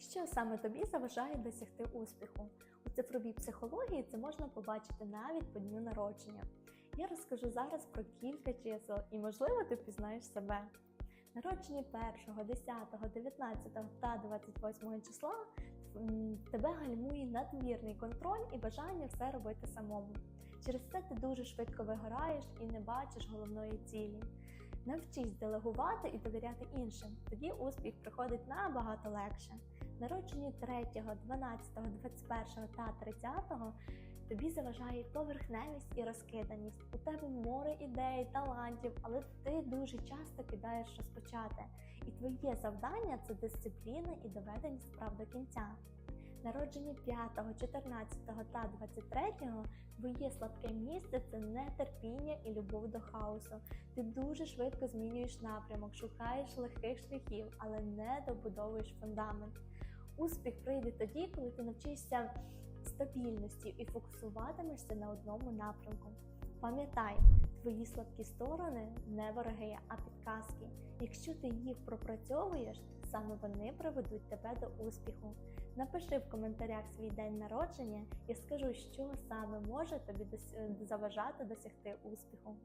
Що саме тобі заважає досягти успіху? У цифровій психології це можна побачити навіть по дню народження. Я розкажу зараз про кілька чисел і, можливо, ти пізнаєш себе. Народжені 1, 10, 19 та 28 числа тебе гальмує надмірний контроль і бажання все робити самому. Через це ти дуже швидко вигораєш і не бачиш головної цілі. Навчись делегувати і довіряти іншим. Тоді успіх приходить набагато легше. Народжені 3, 12, 21 та 30 тобі заважає поверхневість і розкиданість. У тебе море ідей, талантів, але ти дуже часто кидаєш розпочати. І твоє завдання це дисципліна і доведення справ до кінця. Народжені 5, 14 та 23 твоє слабке місце це нетерпіння і любов до хаосу. Ти дуже швидко змінюєш напрямок, шукаєш легких шляхів, але не добудовуєш фундамент. Успіх прийде тоді, коли ти навчишся стабільності і фокусуватимешся на одному напрямку. Пам'ятай, твої слабкі сторони не вороги, а підказки. Якщо ти їх пропрацьовуєш, саме вони приведуть тебе до успіху. Напиши в коментарях свій день народження і скажу, що саме може тобі заважати досягти успіху.